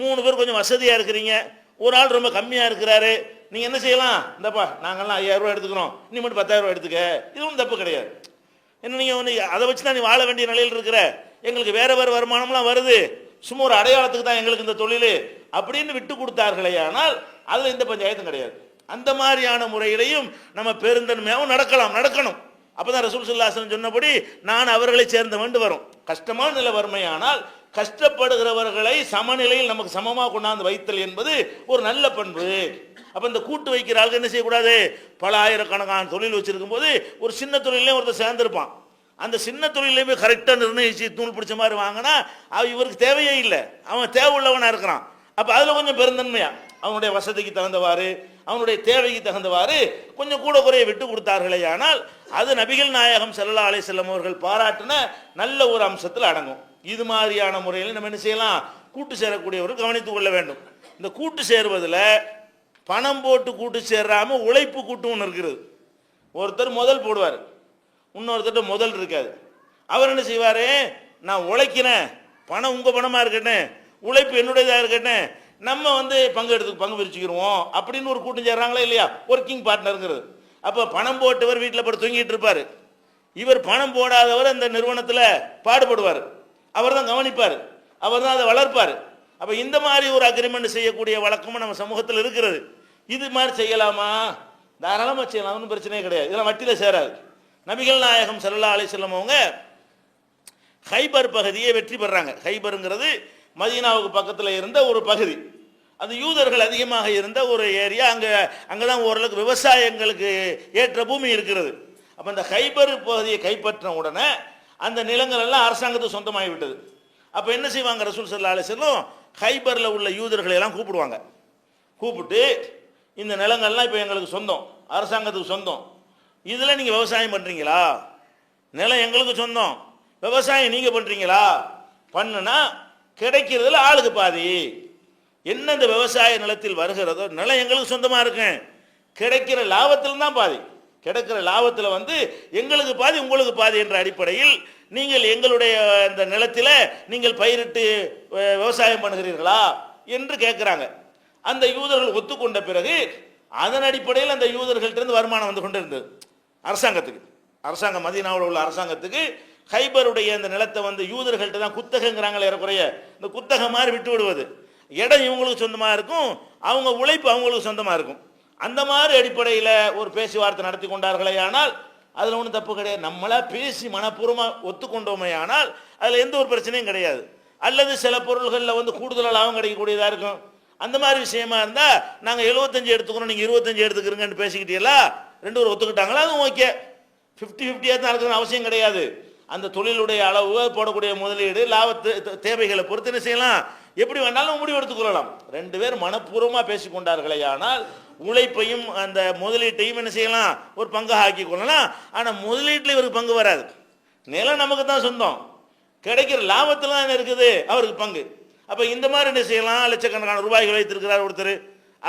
மூணு பேர் கொஞ்சம் வசதியாக இருக்கிறீங்க. ஒரு ஆள் ரொம்ப கம்மியாக இருக்கிறாரு. நீங்கள் என்ன செய்யலாம்? இந்தப்பா நாங்கள்லாம் ஐயாயிரம் எடுத்துக்கிறோம். நீ மட்டும் பத்தாயிரம் எடுத்துக்க. இது ஒன்றும் தப்பு கிடையாது. என்ன நீங்கள் ஒன்று அதை வச்சு தான் நீ வாழ வேண்டிய நிலையில் இருக்கிற. எங்களுக்கு வேறு வேறு வருமானம்லாம் வருது. சும்மா ஒரு அடையாளத்துக்கு தான் எங்களுக்கு இந்த தொழில் அப்படின்னு விட்டு கொடுத்தார்களே ஆனால் அதில் இந்த பஞ்சாயத்தும் கிடையாது. அந்த மாதிரியான முறையிலையும் நம்ம பெருந்தன்மையாகவும் நடக்கலாம் நடக்கணும். அப்போ தான் ரசூல் சுல்லாசன் சொன்னபடி நான் அவர்களை சேர்ந்த வேண்டு வரும். கஷ்டமான நிலை வறுமையானால் கஷ்டப்படுகிறவர்களை சமநிலையில் நமக்கு சமமாக கொண்டாந்து வைத்தல் என்பது ஒரு நல்ல பண்பு. அப்ப இந்த கூட்டு வைக்கிற ஆளுக்கு என்ன செய்யக்கூடாது? பல ஆயிரக்கணக்கான தொழில் வச்சிருக்கும் போது ஒரு சின்ன தொழிலே ஒருத்தர் சேர்ந்திருப்பான். அந்த சின்ன தொழிலையுமே கரெக்டாக நிர்ணயிச்சு தூள் பிடிச்ச மாதிரி வாங்கினா அவன் இவருக்கு தேவையே இல்லை. அவன் தேவை உள்ளவனாக இருக்கிறான். அப்போ அதில் கொஞ்சம் பெருந்தன்மையா? அவனுடைய வசதிக்கு தகுந்தவாறு அவனுடைய தேவைக்கு தகுந்தவாறு கொஞ்சம் கூட குறைய விட்டு கொடுத்தார்களே ஆனால் அது நபிகள் நாயகம் ஸல்லல்லாஹு அலை செல்லம் அவர்கள் பாராட்டின நல்ல ஒரு அம்சத்தில் அடங்கும். இது மாதிரியான முறையில் நம்ம என்ன செய்யலாம்? கூட்டு சேரக்கூடியவர்கள் கவனித்துக் கொள்ள வேண்டும். இந்த கூட்டு சேருவதில் பணம் போட்டு கூட்டு சேராம உழைப்பு கூட்டு ஒன்று இருக்கிறது. ஒருத்தர் முதல் போடுவார். இன்னொருத்தர்கிட்ட முதல் இருக்காது. அவர் என்ன செய்வார்? நான் உழைக்கிறேன். பணம் உங்கள் பணமாக இருக்கட்டும். உழைப்பு என்னுடையதாக இருக்கட்டும். நம்ம வந்து பங்கு எடுத்து பங்கு பிரிச்சுக்கிடுவோம் அப்படின்னு ஒரு கூட்டம் சேர்றாங்களா இல்லையா? ஒர்க்கிங் பார்ட்னருங்கிறது அப்போ பணம் போட்டவர் வீட்டில் போட்டு தூங்கிட்டு இருப்பார். இவர் பணம் போடாதவர் அந்த நிறுவனத்தில் பாடுபடுவார். அவர் தான் கவனிப்பார். அவர் தான் அதை வளர்ப்பார். அப்போ இந்த மாதிரி ஒரு அக்ரிமெண்ட் செய்யக்கூடிய வழக்கமும் நம்ம சமூகத்தில் இருக்கிறது. இது மாதிரி செய்யலாமா? தாராளமாக செய்யலாம் ஒன்றும் பிரச்சனையே கிடையாது. இதெல்லாம் வட்டியில் சேராது. நபிகள் நாயகம் செல்லா அலைஹி செல்லும் அவங்க ஹைபர் பகுதியை வெற்றி பெறாங்க. ஹைபருங்கிறது மதீனாவுக்கு பக்கத்தில் இருந்த ஒரு பகுதி. அந்த யூதர்கள் அதிகமாக இருந்த ஒரு ஏரியா. அங்கே அங்கே தான் ஓரளவுக்கு விவசாயங்களுக்கு ஏற்ற பூமி இருக்கிறது. அப்போ இந்த ஹைபர் பகுதியை கைப்பற்றின உடனே அந்த நிலங்கள் எல்லாம் அரசாங்கத்துக்கு சொந்தமாகி விட்டது. அப்போ என்ன செய்வாங்க ரசூல் சல்லா அலிஸ்லும் ஹைபரில் உள்ள யூதர்களை எல்லாம் கூப்பிடுவாங்க. கூப்பிட்டு இந்த நிலங்கள்லாம் இப்போ எங்களுக்கு சொந்தம் அரசாங்கத்துக்கு சொந்தம். இதில் நீங்கள் விவசாயம் பண்ணுறீங்களா நிலம் எங்களுக்கு சொந்தம். விவசாயம் நீங்கள் பண்ணுறீங்களா பண்ணுனா கிடைக்கிறதுல ஆளுக்கு பாதி. என்ன இந்த விவசாய நிலத்தில் வருகிறதோ நிலம் எங்களுக்கு சொந்தமாக இருக்கேன் கிடைக்கிற லாபத்தில் தான் பாதி. கிடைக்கிற லாபத்தில் வந்து எங்களுக்கு பாதி உங்களுக்கு பாதி என்ற அடிப்படையில் நீங்கள் எங்களுடைய இந்த நிலத்தில் நீங்கள் பயிரிட்டு விவசாயம் பண்ணுகிறீர்களா என்று கேட்குறாங்க அந்த யூதர்கள் ஒத்துக்கொண்ட பிறகு அதன் அடிப்படையில் அந்த யூதர்கள்ட்டிருந்து வருமானம் வந்து கொண்டு இருந்தது அரசாங்கத்துக்கு. அரசாங்கம் மதீனாவில் உள்ள அரசாங்கத்துக்கு ஹைபருடைய அந்த நிலத்தை வந்து யூதர்கள்ட்ட தான் குத்தகைங்கிறாங்களே ஏறக்குறைய. இந்த குத்தகை மாதிரி விட்டு விடுவது. இடம் இவங்களுக்கு சொந்தமாக இருக்கும் அவங்க உழைப்பு அவங்களுக்கு சொந்தமாக இருக்கும். அந்த மாதிரி அடிப்படையில் ஒரு பேச்சுவார்த்தை நடத்தி கொண்டார்களே ஆனால் அதில் ஒன்றும் தப்பு கிடையாது. நம்மளா பேசி மனப்பூர்வமாக ஒத்துக்கொண்டோமே ஆனால் அதில் எந்த ஒரு பிரச்சனையும் கிடையாது. அல்லது சில பொருள்களில் வந்து கூடுதல் லாபம் கிடைக்கக்கூடியதாக இருக்கும். அந்த மாதிரி விஷயமா இருந்தால் நாங்கள் எழுபத்தஞ்சு எடுத்துக்கிறோம் நீங்கள் இருபத்தஞ்சு எடுத்துக்கிறீங்கன்னு பேசிக்கிட்டீங்களா ரெண்டு பேரும் ஒத்துக்கிட்டாங்களா? அதுவும் ஓகே. ஃபிஃப்டி ஃபிஃப்டியாக தான் இருக்கிற அவசியம் கிடையாது. அந்த தொழிலுடைய அளவு போடக்கூடிய முதலீடு லாபத்தை தேவைகளை பொறுத்து என்ன செய்யலாம்? எப்படி வேணாலும் முடிவு எடுத்துக்கொள்ளலாம் ரெண்டு பேர் மனப்பூர்வமாக பேசிக்கொண்டார்களே ஆனால் உழைப்பையும் அந்த முதலீட்டையும் என்ன செய்யலாம்? ஒரு பங்காக ஆக்கி கொள்ளலாம். ஆனால் முதலீட்டில் இவருக்கு பங்கு வராது. நிலம் நமக்கு தான் சொந்தம். கிடைக்கிற லாபத்தில் என்ன இருக்குது? அவருக்கு பங்கு. அப்போ இந்த மாதிரி என்ன செய்யலாம்? லட்சக்கணக்கான ரூபாய்கள் வைத்திருக்கிறார் ஒருத்தர்.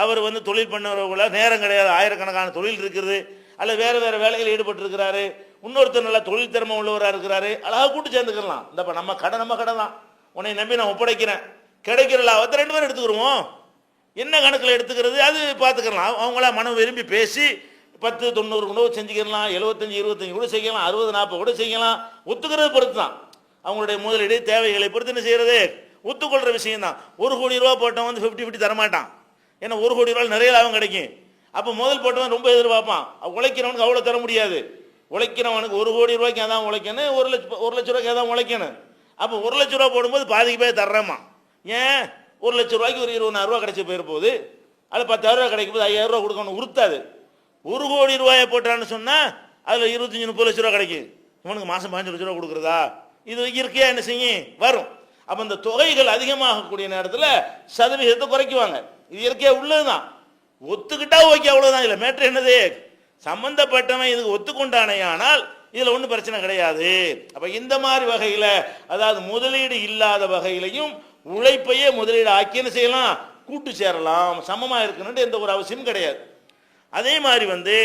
அவர் வந்து தொழில் பண்ணுறவங்கள நேரம் கிடையாது. ஆயிரக்கணக்கான தொழில் இருக்குது. அல்ல வேறு வேறு வேலையில் ஈடுபட்டிருக்கிறாரு. இன்னொருத்தர் நல்லா தொழில் திறமை உள்ளவராக இருக்கிறாரு. அழகாக கூட்டு சேர்ந்துக்கலாம். இந்தப்ப நம்ம கடை நம்ம கடை தான் உன்னை நம்பி நான் ஒப்படைக்கிறேன். கிடைக்கிற லாபத்தை ரெண்டு பேரும் எடுத்துக்கிருவோம். என்ன கணக்கில் எடுத்துக்கிறது? அது பார்த்துக்கலாம். அவங்களா மனம் விரும்பி பேசி பத்து தொண்ணூறு கூட செஞ்சுக்கலாம் எழுபத்தஞ்சி இருபத்தஞ்சு கூட செய்யலாம். அறுபது நாற்பது கூட செய்யலாம். ஒத்துக்கிறது பொறுத்து தான். அவங்களுடைய முதலீடு தேவைகளை பொறுத்து என்ன செய்கிறது ஒத்துக்கொள்கிற விஷயம் தான். ஒரு கோடி ரூபா போட்டவன் வந்து ஃபிஃப்டி ஃபிஃப்டி தரமாட்டான். ஏன்னா ஒரு கோடி ரூபாய் நிறைய லாபம் கிடைக்கும். அப்போ முதல் போட்டவன் ரொம்ப எதிர்பார்ப்பான். உழைக்கிறவனுக்கு அவ்வளோ தர முடியாது. உழைக்கிறவனுக்கு ஒரு கோடி ரூபாய்க்கு அதான் உழைக்கணும். ஒரு லட்சம் ஒரு லட்ச ரூபாய்க்கு அதான் உழைக்கணும். அப்போ ஒரு லட்ச ரூபா போடும்போது பாதிக்கு போய் தர்றேம்மா. ஏன்? ஒரு லட்ச ரூபாய்க்கு ஒரு இருபதாயிரம் ரூபா கிடைச்சி போயிரு போகுது அது பத்தாயிரம் ரூபா கிடைக்கும் போது ஐயாயிரம் ரூபா கொடுக்கணும் உறுத்தாது. ஒரு கோடி ரூபாயை போட்டான்னு சொன்னால் அதில் இருபத்தஞ்சி முப்பது லட்ச ரூபா கிடைக்கும். இவனுக்கு மாதம் பதினஞ்சு லட்ச ரூபா கொடுக்குறதா? இது இயற்கையாக என்ன செய்யும்? வரும். அப்போ இந்த தொகைகள் அதிகமாகக்கூடிய நேரத்தில் சதவிகிதத்தை குறைக்குவாங்க. இது இயற்கையாக உள்ளது தான் ஒத்துக்கிட்டா ஓகே அவ்வளோதான் இல்லை மேட்ரு என்னது? சம்பந்தப்பட்டவன் இதுக்கு ஒத்துக்கொண்டானே ஆனால் இதில் ஒன்றும் பிரச்சனை கிடையாது. அப்போ இந்த மாதிரி வகையில் அதாவது முதலீடு இல்லாத வகையிலையும் உழைப்பையே முதலீடு ஆக்கி என்ன செய்யலாம்? கூட்டு சேரலாம். சமமாக இருக்கணுன்ட்டு எந்த ஒரு அவசியம் கிடையாது. அதே மாதிரி வந்து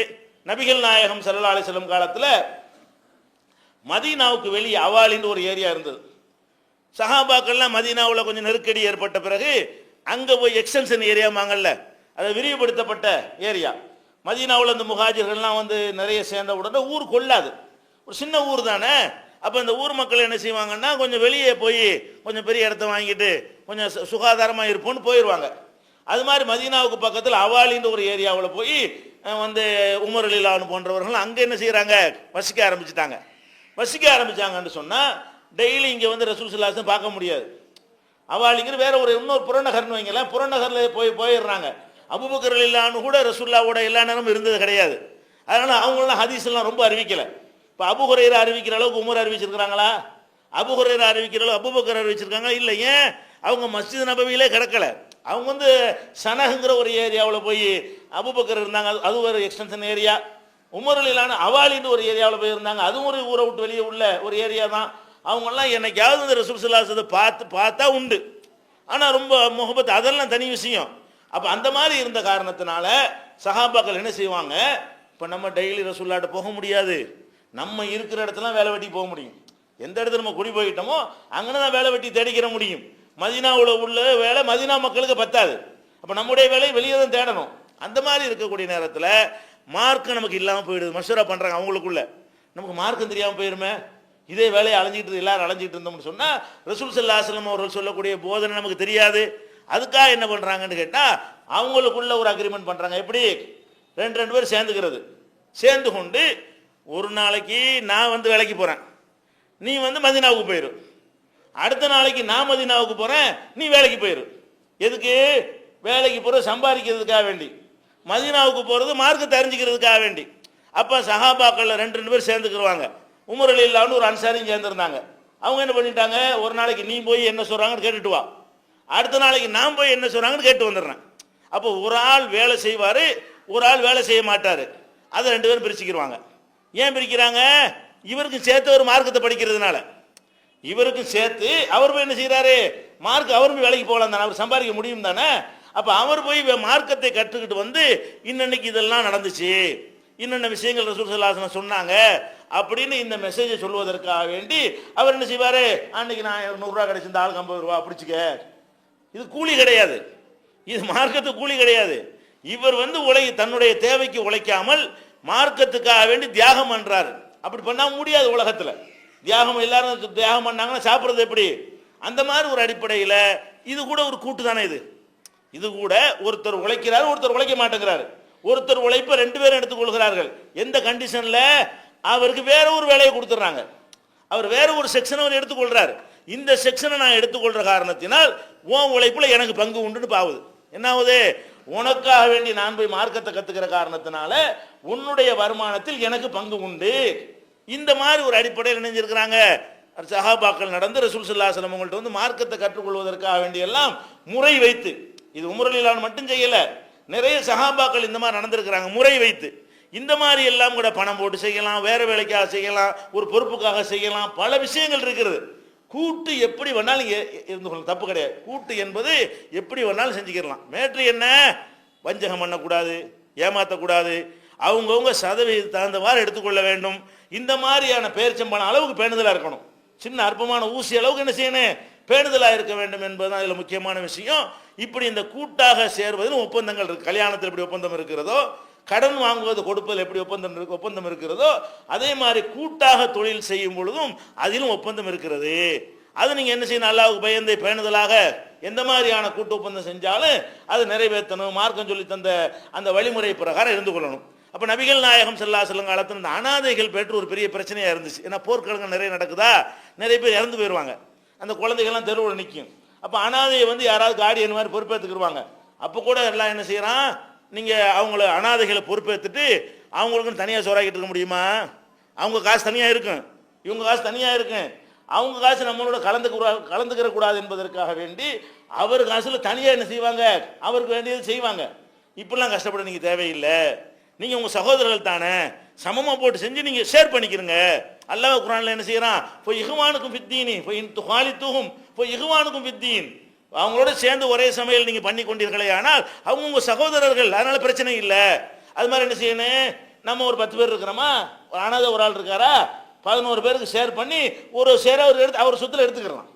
நபிகள் நாயகம் சல்லா செல்லும் காலத்தில் மதீனாவுக்கு வெளியே அவாலின்னு ஒரு ஏரியா இருந்தது. சஹாபாக்கள்லாம் மதீனாவில் கொஞ்சம் நெருக்கடி ஏற்பட்ட பிறகு அங்கே போய் எக்ஸ்டென்ஷன் ஏரியாமாங்கல்ல அதை விரிவுபடுத்தப்பட்ட ஏரியா. மதீனாவில் இந்த முகாஜர்கள்லாம் வந்து நிறைய சேர்ந்த உடனே ஊர் கொள்ளாது. ஒரு சின்ன ஊர் தானே? அப்போ இந்த ஊர் மக்கள் என்ன செய்வாங்கன்னா கொஞ்சம் வெளியே போய் கொஞ்சம் பெரிய இடத்த வாங்கிட்டு கொஞ்சம் சு- இருப்போம்னு போயிடுவாங்க அது மாதிரி மதீனாவுக்கு பக்கத்தில் அவாலின்ற ஒரு ஏரியாவில் போய் வந்து உமர் அலிலான் போன்றவர்கள் அங்கே என்ன செய்கிறாங்க வசிக்க ஆரம்பிச்சிட்டாங்க. வசிக்க ஆரம்பித்தாங்கன்னு சொன்னால் டெய்லி இங்கே வந்து ரசூல் பார்க்க முடியாது. அவாலிங்கிற வேற ஒரு இன்னொரு புறநகர்னு வைங்களேன் புறநகரில் போய் போயிடுறாங்க. அபுபக்கர் இல்லான்னு கூட ரசூல்லாவோட எல்லா நேரமும் இருந்தது கிடையாது. அதனால் அவங்களாம் ஹதீஸ் எல்லாம் ரொம்ப அறிவிக்கலை. இப்போ அபுஹுரையர் அறிவிக்கிற அளவுக்கு உமர் அறிவிச்சிருக்கிறாங்களா? அபுஹுரையர் அறிவிக்கிற அளவு அபுபக்கர் அறிவிச்சிருக்காங்க இல்லை ஏன்? அவங்க மஸ்ஜித் நபவியிலே கிடக்கல. அவங்க வந்து சனகுங்கிற ஒரு ஏரியாவில் போய் அபுபக்கர் இருந்தாங்க. அது- அது ஒரு எக்ஸ்டென்ஷன் ஏரியா உமரலிலான அவாலின்னு ஒரு ஏரியாவில் போயிருந்தாங்க. அதுவும் ஒரு ஊரை விட்டு வெளியே உள்ள ஒரு ஏரியா தான். அவங்கெல்லாம் என்னைக்காவது இந்த ரசூல் பார்த்து பார்த்தா உண்டு. ஆனால் ரொம்ப முகபத் அதெல்லாம் தனி விஷயம். அப்போ அந்த மாதிரி இருந்த காரணத்தினால சஹாபாக்கள் என்ன செய்வாங்க? இப்போ நம்ம டெய்லி ரசூல்லாட்ட போக முடியாது. நம்ம இருக்கிற இடத்துல வேலை வெட்டி போக முடியும். எந்த இடத்துல நம்ம குடி போயிட்டோமோ அங்கே தான் வேலை வெட்டி தேடிக்கிற முடியும். மதினாவில் உள்ள வேலை மதினா மக்களுக்கு பத்தாது. அப்போ நம்முடைய வேலையை வெளியே தான் தேடணும். அந்த மாதிரி இருக்கக்கூடிய நேரத்தில் மார்க்கம் நமக்கு இல்லாமல் போயிடுது. மஷூரா பண்ணுறாங்க அவங்களுக்குள்ள. நமக்கு மார்க்கம் தெரியாமல் போயிருமே. இதே வேலையை அலைஞ்சிட்டு எல்லாரும் அலைஞ்சிட்டு இருந்தோம்னு சொன்னால் ரசூல் சல்லாஹலம் அவர்கள் சொல்லக்கூடிய போதனை நமக்கு தெரியாது. அதுக்காக என்ன பண்ணுறாங்கன்னு கேட்டால் அவங்களுக்குள்ள ஒரு அக்ரிமெண்ட் பண்ணுறாங்க எப்படி? ரெண்டு ரெண்டு பேர் சேர்ந்துக்கிறது. சேர்ந்து கொண்டு ஒரு நாளைக்கு நான் வந்து வேலைக்கு போகிறேன் நீ வந்து மதினாவுக்கு போயிரு. அடுத்த நாளைக்கு நான் மதினாவுக்கு போகிறேன் நீ வேலைக்கு போயிரு. எதுக்கு? வேலைக்கு போகிற சம்பாதிக்கிறதுக்காக வேண்டி. மதினாவுக்கு போகிறது மார்க்கத்தை தெரிஞ்சுக்கிறதுக்காக வேண்டி. அப்போ சஹாபாக்களில் ரெண்டு ரெண்டு பேர் சேர்ந்துக்கிடுவாங்க உமர் அலி இல்லான்னு ஒரு அன்சாரியும் சேர்ந்துருந்தாங்க. அவங்க என்ன பண்ணிட்டாங்க? ஒரு நாளைக்கு நீ போய் என்ன சொல்கிறாங்கன்னு கேட்டுட்டு வா. அடுத்த நாளைக்கு நான் போய் என்ன சொல்கிறாங்கன்னு கேட்டு வந்துடுறேன். அப்போ ஒரு ஆள் வேலை செய்வார் ஒரு ஆள் வேலை செய்ய மாட்டார். அதை ரெண்டு பேரும் பிரிச்சுக்கிடுவாங்க ஏன் பிரிக்கிறாங்க? இவருக்கு சேர்த்து ஒரு மார்க்கத்தை படிக்கிறதுனால. இவருக்கும் சேர்த்து அவர் போய் என்ன செய்கிறாரு மார்க் அவர் போய் வேலைக்கு போகலாம் தானே அவர் சம்பாதிக்க முடியும் தானே? அப்போ அவர் போய் மார்க்கத்தை கற்றுக்கிட்டு வந்து இன்னன்னைக்கு இதெல்லாம் நடந்துச்சு. இன்னென்ன விஷயங்கள் ரசூல் சல்லாசனம் சொன்னாங்க அப்படின்னு இந்த மெசேஜை சொல்வதற்காக வேண்டி அவர் என்ன செய்வார்? அன்னைக்கு நான் நூறுரூவா கிடைச்சிருந்த ஆளுக்கு ஐம்பது ரூபா பிடிச்சிக்க. இது கூலி கிடையாது. இது மார்க்கத்து கூலி கிடையாது. இவர் வந்து உழை தன்னுடைய தேவைக்கு உழைக்காமல் மார்க்கத்துக்காக வேண்டி தியாகம் பண்ணுறாரு அப்படி பண்ணால் முடியாது உலகத்தில். தியாகம் எல்லாரும் தியாகம் பண்ணாங்கன்னா சாப்பிட்றது எப்படி? அந்த மாதிரி ஒரு அடிப்படையில் இது கூட ஒரு கூட்டு தானே இது. இது கூட ஒருத்தர் உழைக்கிறார் ஒருத்தர் உழைக்க மாட்டேங்கிறாரு. ஒருத்தர் உழைப்பை ரெண்டு பேரும் எடுத்துக்கொள்கிறார்கள். எந்த கண்டிஷனில் அவருக்கு வேற ஒரு வேலையை கொடுத்துட்றாங்க. அவர் வேற ஒரு செக்ஷனை அவர் எடுத்துக்கொள்கிறார் இந்த செக்ஷனை நான் எடுத்துக்கொள்கிற காரணத்தினால் உன் உழைப்பில் எனக்கு பங்கு உண்டுன்னு பாவுது. என்ன ஆகுது உனக்காக வேண்டி நான் போய் மார்க்கத்தை கத்துக்கிற காரணத்தினால உன்னுடைய வருமானத்தில் எனக்கு பங்கு உண்டு. இந்த மாதிரி ஒரு அடிப்படையில் இணைஞ்சிருக்கிறாங்க. சஹாபாக்கள் நடந்து ரசூல் சல்லாஹலம் உங்கள்கிட்ட வந்து மார்க்கத்தை கற்றுக்கொள்வதற்காக வேண்டியெல்லாம் முறை வைத்து இது உமரலிலான் மட்டும் செய்யல. நிறைய சஹாபாக்கள் இந்த மாதிரி நடந்திருக்கிறாங்க முறை வைத்து. இந்த மாதிரி எல்லாம் கூட பணம் போட்டு செய்யலாம் வேற வேலைக்காக செய்யலாம் ஒரு பொறுப்புக்காக செய்யலாம் பல விஷயங்கள் இருக்கிறது. கூட்டு எப்படி வேணாலும் இருந்து கொள்ள தப்பு கிடையாது. கூட்டு என்பது எப்படி வேணாலும் செஞ்சுக்கிடலாம். மேட்ரு என்ன? வஞ்சகம் பண்ணக்கூடாது ஏமாற்றக்கூடாது அவங்கவுங்க சதவீதம் தகுந்தவாறு எடுத்துக்கொள்ள வேண்டும். இந்த மாதிரியான பேரிச்சம்பான அளவுக்கு பேணுதலாக இருக்கணும். சின்ன அற்பமான ஊசி அளவுக்கு என்ன செய்யணும்? பேணுதலாக இருக்க வேண்டும் என்பதுதான் இதில் முக்கியமான விஷயம். இப்படி இந்த கூட்டாக சேர்வதில் ஒப்பந்தங்கள் இருக்குது கல்யாணத்தில் இப்படி ஒப்பந்தம் இருக்கிறதோ கடன் வாங்குவது கொடுப்பதில் எப்படி ஒப்பந்தம் இருக்கு ஒப்பந்தம் இருக்கிறதோ அதே மாதிரி கூட்டாக தொழில் செய்யும் பொழுதும் அதிலும் ஒப்பந்தம் இருக்கிறது. அது நீங்கள் என்ன செய்யணும்? அல்லாவுக்கு பயந்து பேணுதலாக எந்த மாதிரியான கூட்டு ஒப்பந்தம் செஞ்சாலும் அது நிறைவேற்றணும். மார்க்கம் சொல்லி தந்த அந்த வழிமுறை பிரகாரம் இருந்து கொள்ளணும். அப்போ நபிகள் நாயகம் செல்லா செல்லும் காலத்தில் இந்த அனாதைகள் பெற்று ஒரு பெரிய பிரச்சனையாக இருந்துச்சு. ஏன்னா போர்க்களங்கள் நிறைய நடக்குதா? நிறைய பேர் இறந்து போயிடுவாங்க அந்த குழந்தைகள்லாம் தெருவில் நிற்கும் அப்போ அனாதையை வந்து யாராவது கார்டியன் மாதிரி பொறுப்பேற்றுக்குருவாங்க அப்போ கூட எல்லாம் என்ன செய்கிறான் நீங்கள் அவங்கள அனாதைகளை பொறுப்பேற்றுட்டு அவங்களுக்குன்னு தனியாக சோறாக்கிட்டு இருக்க முடியுமா? அவங்க காசு தனியாக இருக்கும். இவங்க காசு தனியாக இருக்கும். அவங்க காசு நம்மளோட கலந்துக்கூடா கலந்துக்கிற கூடாது என்பதற்காக வேண்டி அவர் காசில் தனியாக என்ன செய்வாங்க? அவருக்கு வேண்டியது செய்வாங்க. இப்படிலாம் கஷ்டப்பட நீங்கள் தேவையில்லை. நீங்கள் உங்கள் சகோதரர்கள் தானே. சமமாக போட்டு செஞ்சு நீங்கள் ஷேர் பண்ணிக்கிறங்க அல்லாஹ் குரானில் என்ன செய்கிறான் இப்போ இகுவானுக்கும் வித்தீனி இப்போ துகாலி தூகும் இப்போ இகுவானுக்கும் வித்தீன் அவங்களோட சேர்ந்து ஒரே சமையல் நீங்கள் பண்ணி கொண்டீர்களே ஆனால் அவங்க உங்கள் சகோதரர்கள் அதனால் பிரச்சனை இல்லை. அது மாதிரி என்ன செய்யணும் நம்ம ஒரு பத்து பேர் இருக்கிறோமா? ஒரு அனாதை ஒரு ஆள் இருக்காரா? பதினோரு பேருக்கு ஷேர் பண்ணி ஒரு ஷேர் அவர் எடுத்து அவர் சொத்தில் எடுத்துக்கிறலாம்.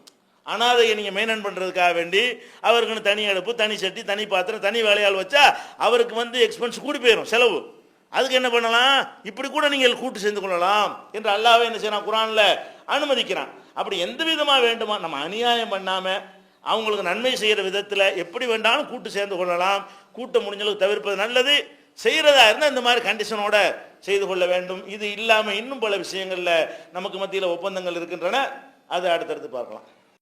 அனாதையை நீங்கள் மெயின்டைன் பண்ணுறதுக்காக வேண்டி அவருக்குன்னு தனி அடுப்பு தனி சட்டி தனி பாத்திரம் தனி வேலையால் வச்சா அவருக்கு வந்து எக்ஸ்பென்ஸ் கூடி போயிடும் செலவு. அதுக்கு என்ன பண்ணலாம்? இப்படி கூட நீங்கள் கூட்டு சேர்ந்து கொள்ளலாம் என்று அல்லாவே என்ன செய்யலாம் குரான்ல அனுமதிக்கிறான். அப்படி எந்த விதமாக வேண்டுமா? நம்ம அநியாயம் பண்ணாமல் அவங்களுக்கு நன்மை செய்கிற விதத்தில் எப்படி வேண்டாலும் கூட்டு சேர்ந்து கொள்ளலாம். கூட்டம் முடிஞ்சளவுக்கு தவிர்ப்பது நல்லது. செய்கிறதா இருந்தால் இந்த மாதிரி கண்டிஷனோட செய்து கொள்ள வேண்டும். இது இல்லாமல் இன்னும் பல விஷயங்களில் நமக்கு மத்தியில் ஒப்பந்தங்கள் இருக்கின்றன. அதை அடுத்தடுத்து பார்க்கலாம்.